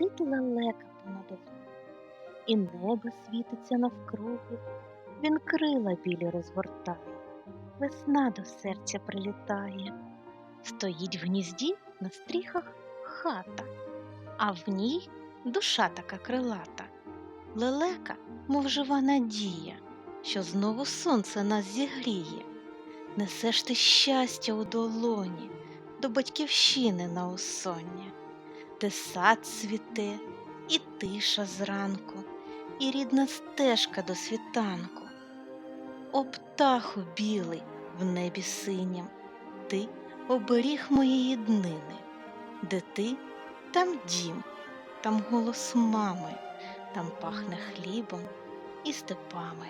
летить лелека понад окном, і небо світиться навкруги, він крила білі розгортає, весна до серця прилітає. Стоїть в гнізді на стріхах хата, а в ній душа така крилата. Лелека, мов жива надія, що знову сонце нас зігріє. Несеш ти щастя у долоні до батьківщини на осоння, де сад цвіте, і тиша зранку, і рідна стежка до світанку. О, птаху білий в небі синім, ти оберіг моєї днини, де ти, там дім, там голос мами, там пахне хлібом і степами.